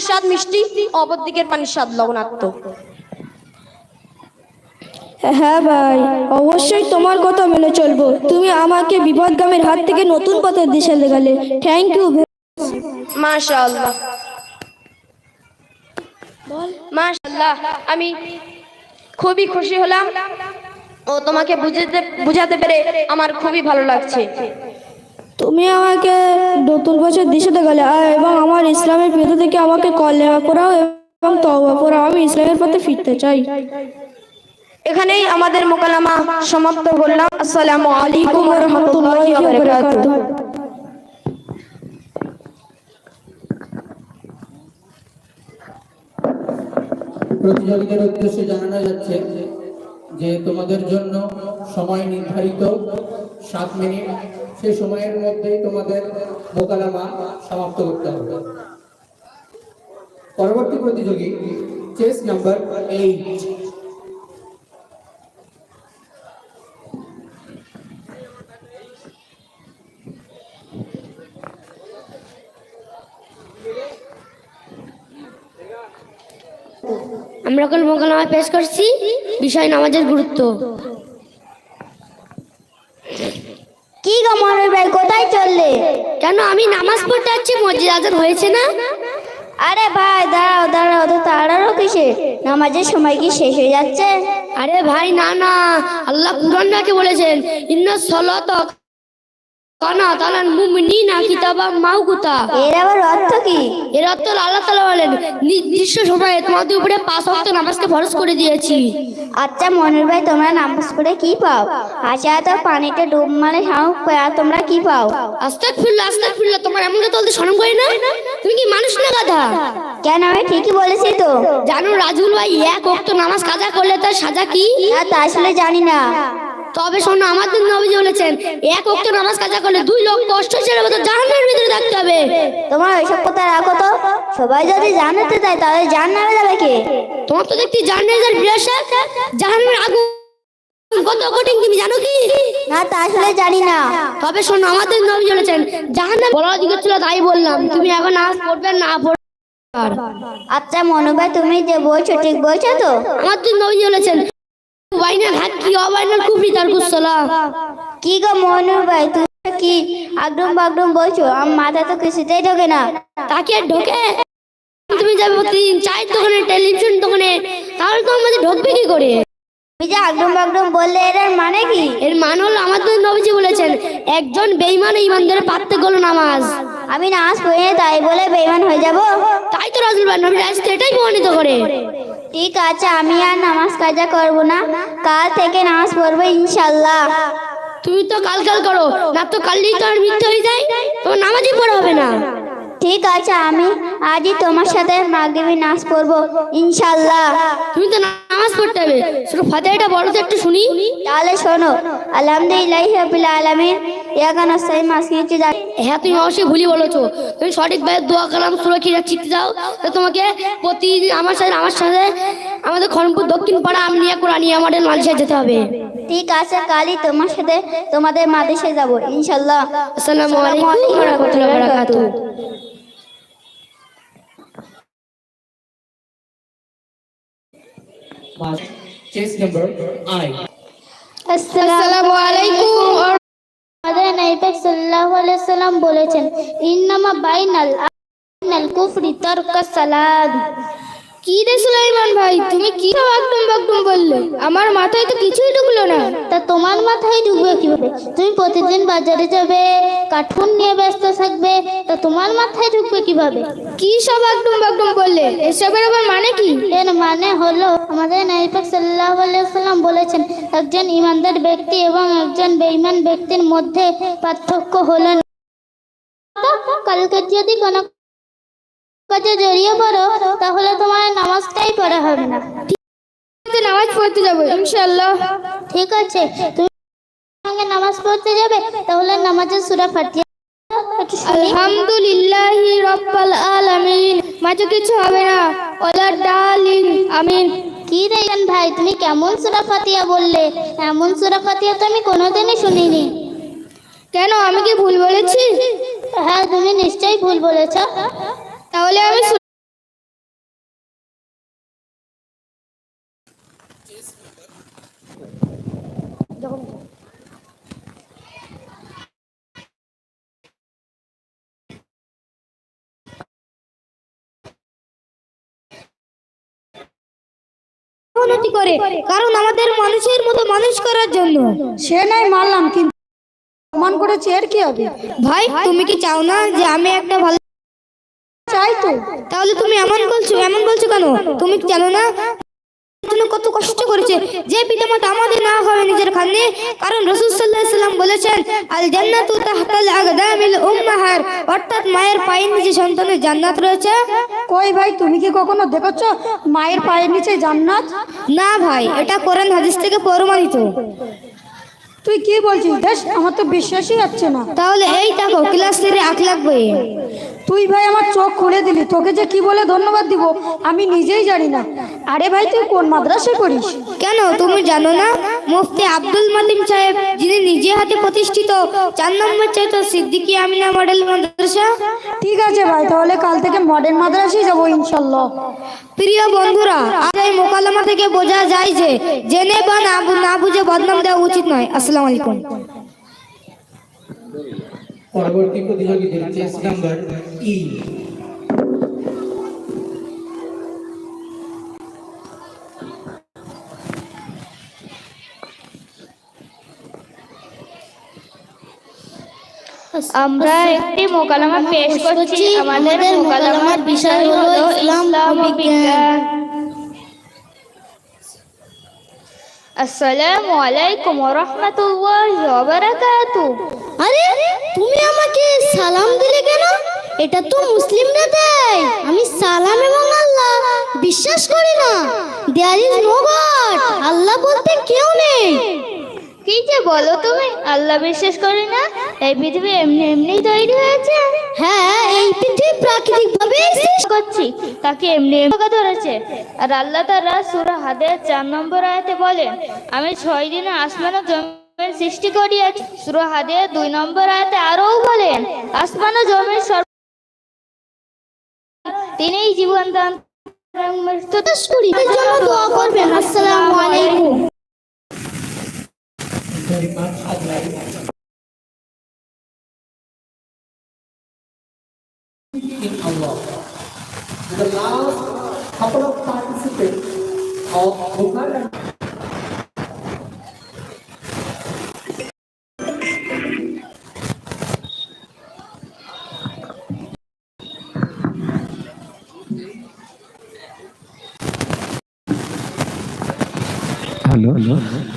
পানির স্বাদ মিষ্টি অপর দিকের পানির স্বাদ লবণাক্ত। হ্যাঁ ভাই অবশ্যই তোমার কথা মেনে চলবো। তুমি আমাকে বিপদগামের হাত থেকে নতুন পথের দিশা দেখালে। থ্যাংক ইউ মাশাআল্লাহ। মাশাআল্লাহ আমি খুবই খুশি হলাম ও তোমাকে বুঝাতে বুঝাতে পেরে আমার খুবই ভালো লাগছে। তুমি আমাকে নতুন বছর দিশা দেখালে আর এবং আমার ইসলামের পেতে থেকে আমাকে কলেমা করাও এবং তওবা করাও আমি ইসলামের পথে ফিরতে চাই। এখানেই আমাদের মোকালামা সমাপ্ত করলাম। আসসালামু আলাইকুম ওয়া রাহমাতুল্লাহি ওয়া বারাকাতুহু। প্রতিযোগীদের উদ্দেশ্যে জানানো যাচ্ছে যে তোমাদের জন্য সময় নির্ধারিত সাত মিনিট। সেই সময়ের মধ্যেই তোমাদের মোকালামা সমাপ্ত করতে হবে। পরবর্তী প্রতিযোগী, চেস নাম্বার এইট আমরা এখন মোকালামা পেশ করছি। বিষয় নামাজের গুরুত্ব। কি ভাই কোথায় চললে? কেন আমি নামাজ পড়তে যাচ্ছি? মসজিদ আজান হয়েছে না? আরে ভাই দাঁড়াও দাঁড়াও তো তাড়ারও কিসে? নামাজের সময় কি শেষ হয়ে যাচ্ছে? আরে ভাই না না। আল্লাহ কুরআন নাকি বলেছেন ইন্ন সলাত কানা তালান মুমিনিনা কিতাবা মাউকুতা এর আবার অর্থ কি? এর অর্থ আল্লাহ তাআলা বলেন নির্দিষ্ট সময়ে তোমাদের উপরে পাঁচ ওয়াক্ত নামাজকে ফরজ করে দিয়েছি। আচ্ছা মনের ভাই তোমরা নামাজ পড়ে কি পাও? আচ্ছা তো পানিতে ডুব মারে সামুক আর তোমরা কি পাও? আস্তাগফিরুল্লাহ আস্তাগফিরুল্লাহ তোমার এমন কথা বলতে শরম করে না? তুমি কি মানুষ না গাধা কেন আমি ঠিকই বলেছি তো। জানো রাজুল ভাই এক ওয়াক্ত নামাজ কাজা করলে তার সাজা কি? না তা আসলে জানি না। তবে শোনো আমাদের নবীজি বলেছেন এক ওয়াক্ত নামাজ কাজা করলে দুই লক্ষ কষ্ট ছেড়ে মতো জাহান্নামের ভিতরে থাকতে হবে। তোমার ওইসব কথা রাখো তো সবাই যদি জানাতে চায় তাহলে জান নামে যাবে কে? তোমার তো দেখছি জাহান্নামের বিরাসাত জাহান্নামের আগুন কত কঠিন তুমি জানো কি? না তা আসলে জানি না। তবে শোনো আমাদের নবী বলেছেন জাহান্নাম ছিল তাই বললাম। তুমি এখন নামাজ পড়বে না পড়বে আচ্ছা মনু ভাই তুমি যে বলছো ঠিক বলছো তো? আমাদের নবী বলেছেন ওয়াইনাল হাক্কি অবাইনাল কুফরি তার কুসলা কি গো মনু ভাই তুমি কি আগডুম বাগডুম বলছো? আমার মাথা তো কিছুতেই ঢোকে না। তাকে ঢোকে? তুমি যাবে প্রতিদিন চায়ের দোকানে টেলিভিশন দোকানে তাহলে তো আমাদের ঢুকবে কি করে? তুমি যে আগডুম বাগডুম বললে এর মানে কি? এর মান হলো আমাদের নবীজি বলেছেন একজন বেঈমান ও ইমানদারের পার্থক্য হলো নামাজ। আমি নামাজ পড়ি তাই বলে বেইমান হয়ে যাব। তাই তো রাজুল ভাই নবী রাজ এটাই প্রমাণিত করে। ঠিক আছে আমি আর নামাজ কাজা করব না। কাল থেকে নামাজ পড়ব ইনশাল্লাহ তুমি তো কাল কাল করো না তো কালই তো আর মিথ্যে হয়ে যায় তোমার নামাজই পড়া হবে না। ঠিক আছে আমি আজই তোমার সাথে মাগরিবি নামাজ পড়ব ইনশাল্লাহ তুমি তো নামাজ পড়তে হবে শুধু ফাতেহাটা বড় তো একটু শুনি। তাহলে শোনো আলহামদুলিল্লাহ রাব্বিল আলামিন ইয়াকা নাস্তাইন মাসকিনটি যা হ্যাঁ তুমি অবশ্যই ভুলি বলেছ। তুমি সঠিকভাবে দোয়া কালাম সুরক্ষিত শিখতে যাও তো তোমাকে প্রতিদিন আমার সাথে আমার সাথে আমাদের খড়মপুর দক্ষিণ পাড়া আমি নিয়ে কোরআন নিয়ে আমাদের মালসায় যেতে হবে। ঠিক আছে কালই তোমার সাথে তোমাদের মাদেশে যাব ইনশাল্লাহ আসসালামু আলাইকুম ওয়া রাহমাতুল্লাহি ওয়া বারাকাতুহু। চেস নাম্বার আই আসসালামু আলাইকুম। নবী সাল্লাল্লাহু আলাইহি সাল্লাম বলেছেন, ইন্নামা বাইনাল বাইনাল কুফরি তারকা সালাদ। কি রে সুলাইমান ভাই, তুমি কি সব একদম একদম বললে? আমার মাথায় তো কিছুই ঢুকলো না। মাথায় ঢুকবে কীভাবে? তুমি প্রতিদিন বাজারে যাবে কার্টুন নিয়ে ব্যস্ত থাকবে তা তোমার মাথায় ঢুকবে কীভাবে? কি সব একদম একদম বললে? এসবের আবার মানে কি? এর মানে হলো আমাদের সাল্লাম বলেছেন একজন ইমানদার ব্যক্তি এবং একজন বেঈমান ব্যক্তির মধ্যে পার্থক্য হলো কালকে যদি কোনো কাজে জড়িয়ে পড়ো তাহলে তোমার নামাজটাই পড়া হবে না। নামাজ পড়তে যাব ইনশাআল্লাহ। ঠিক আছে তুমি সঙ্গে নামাজ পড়তে যাবে তাহলে নামাজের সুরা ফাটিয়া আলহামদুলিল্লাহ রব্বাল আলামিন। মাঝে কিছু হবে না। ওলার ডালিন আমিন। কি রে ভাই তুমি কেমন সুরা ফাতিয়া বললে? এমন সুরা ফাতিয়া তো আমি কোনোদিনই শুনিনি। কেন আমি কি ভুল বলেছি? হ্যাঁ তুমি নিশ্চয়ই ভুল বলেছ। তাহলে আমি যখন উন্নতি করে কারণ আমাদের মানুষের মতো মানুষ করার জন্য। সে নাই মানলাম কিন্তু প্রমাণ করেছে এর কি হবে? ভাই তুমি কি চাও না যে আমি একটা ভালো চাই তো। তাহলে তুমি এমন বলছো এমন বলছো কেন? তুমি কি জানো না? জন্য কত কষ্ট করেছে যে পিতামাতা আমাদের না হবে নিজের খানে। কারণ রসুল সাল্লাহ সাল্লাম বলেছেন আল জান্নাতু তাহতাল আগদামিল উম্মাহার অর্থাৎ মায়ের পায়ের নিচে সন্তানের জান্নাত রয়েছে। কই ভাই তুমি কি কখনো দেখেছ মায়ের পায়ের নিচে জান্নাত? না ভাই এটা কোরআন হাদিস থেকে প্রমাণিত। তুই কি বলছিস? দেশ আমার তো বিশ্বাসই হচ্ছে না। তাহলে এই দেখো ক্লাস থেকে আখ লাগবে তুই ভাই আমার চোখ খুলে দিলি। তোকে যে কি বলে ধন্যবাদ দিব আমি নিজেই জানি না। আরে ভাই তুই কোন মাদ্রাসায় পড়িস? কেন? তুমি জানো না? মুফতি আব্দুল মালিম সাহেব যিনি নিজে হাতে প্রতিষ্ঠিত চার নম্বর চাইতো সিদ্দিকী আমিনা মডেল মাদ্রাসা। ঠিক আছে ভাই তাহলে কাল থেকে মডেল মাদ্রাসায় যাব ইনশাল্লাহ প্রিয় বন্ধুরা আজ এই মোকালামা থেকে বোঝা যায় যে জেনে বা না না বুঝে বদনাম দেওয়া উচিত নয়। আসসালামু আলাইকুম। পরবর্তী প্রতিযোগীদের চেস নাম্বার ই। আমরা একটি মোকালামা পেশ করছি। আমাদের মোকালামার বিষয় হলো ইসলাম ও বিজ্ঞান। আসসালামু আলাইকুম ওয়া রাহমাতুল্লাহি ওয়া বারাকাতুহু। আরে তুমি আমাকে সালাম দিলে কেন? এটা তো মুসলিমরা দেয় আমি সালাম এবং আল্লাহ বিশ্বাস করি না। There is no God. Allah বলতে কেউ নেই। কি যে বলো তুমি? আল্লাহ বিশ্বাস করি না? এই পৃথিবী এমনি এমনি তৈরি হয়েছে। হ্যাঁ এই পৃথিবী প্রাকৃতিক ভাবে করছি। তাকে এমনি এমনি ধরেছে। আর আল্লাহ তারা সূরা হাদের চার নম্বর আয়াতে বলেন আমি ছয় দিনে আসমান ও জমির সৃষ্টি করিয়াছি। সূরা হাদের দুই নম্বর আয়াতে আরও বলেন আসমান ও জমির সর্ব তিনিই জীবন দান মৃত্যু দোয়া করবেন। আসসালামু আলাইকুম। Very much Adlai. In Allah. The last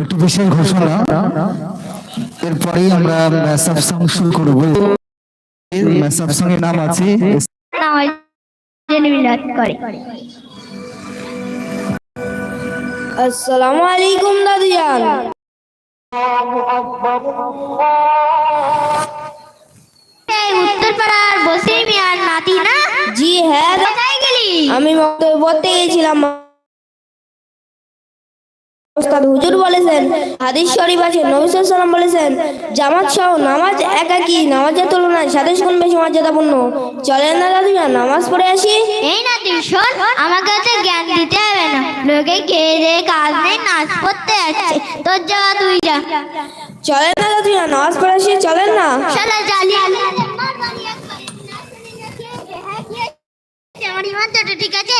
একটু বিশেষ ঘোষণা। এরপরেই আমরা ম্যাসাব সং শুরু করব। ম্যাসাব সং এর নাম আছে আসসালামু আলাইকুম দাদিজান উত্তর পাড়ার বসে মিয়ার নাতি না? জি হ্যাঁ। কোথায় গেলি? আমি পড়তে গেছিলাম। ওস্তাদ হুজুর বলেছেন হাদিস শরীফ আছে নবী সাল্লাম বলেছেন জামাত সহ নামাজ একাকি নামাজের তুলনায় সাতাশ গুণ বেশি মর্যাদাপূর্ণ। চলেন না দাদিমা নামাজ পড়ে আসি। এই না তুই শোন আমাকে তো জ্ঞান দিতে হবে না। লোকে খেয়ে দিয়ে কাজ নেই নাচ করতে যাচ্ছে তোর যাওয়া তুই যা। চলেন না দাদিমা নামাজ পড়ে আসি চলেন না। শালা জালি। আমার ইমান তো ঠিক আছে?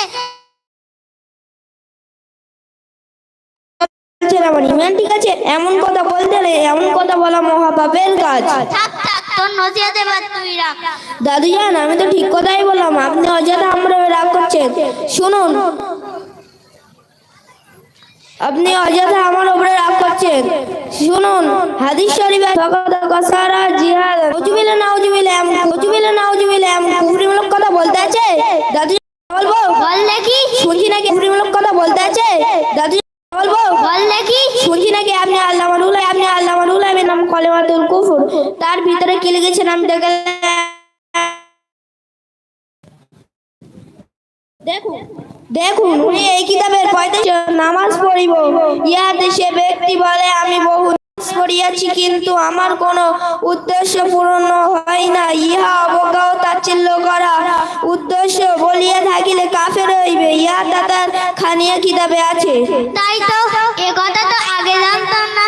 বলছেন আমার ইমান ঠিক আছে এমন কথা বলতে নেই এমন কথা বলা মহাপাপের কাজ। থাক থাক তোর নজিয়াতে বাদ তুই রাখ। আমি তো ঠিক কথাই বললাম আপনি অযথা আমরা রাগ করছেন। শুনুন। আপনি অযথা আমার উপরে রাগ করছেন। শুনুন হাদিস শরীফে ফকত কসারা জিহাদ উজবিলে না উজবিলে উজবিলে না উজবিলে কুফরিমূলক কথা বলতে আছে? দাদু বলব? বল দেখি। শুনছি নাকি কুফরিমূলক কথা বলতে আছে? দাদু বলব? বল দেখি। শুনছি নাকি আপনি আল্লাহ আপনি আল্লাহ নাম তার ভিতরে কি লিখেছেন আমি দেখে দেখুন দেখুন, উনি এই কিতাবের পঁয়তাল্লিশ নামাজ পড়িব। ইয়াতে সে ব্যক্তি বলে, আমি বহু সরিয়াছি, কিন্তু আমার কোন উদ্দেশ্য পূরণ হয় না। ইহা অবজ্ঞাও তাচ্ছিল্য করা। উদ্দেশ্য বলিয়া থাকিলে কাফে রইবে ইহা দাদার খানিয়া কিতাবে আছে। তাই তো, এ কথা তো আগে জানতাম না।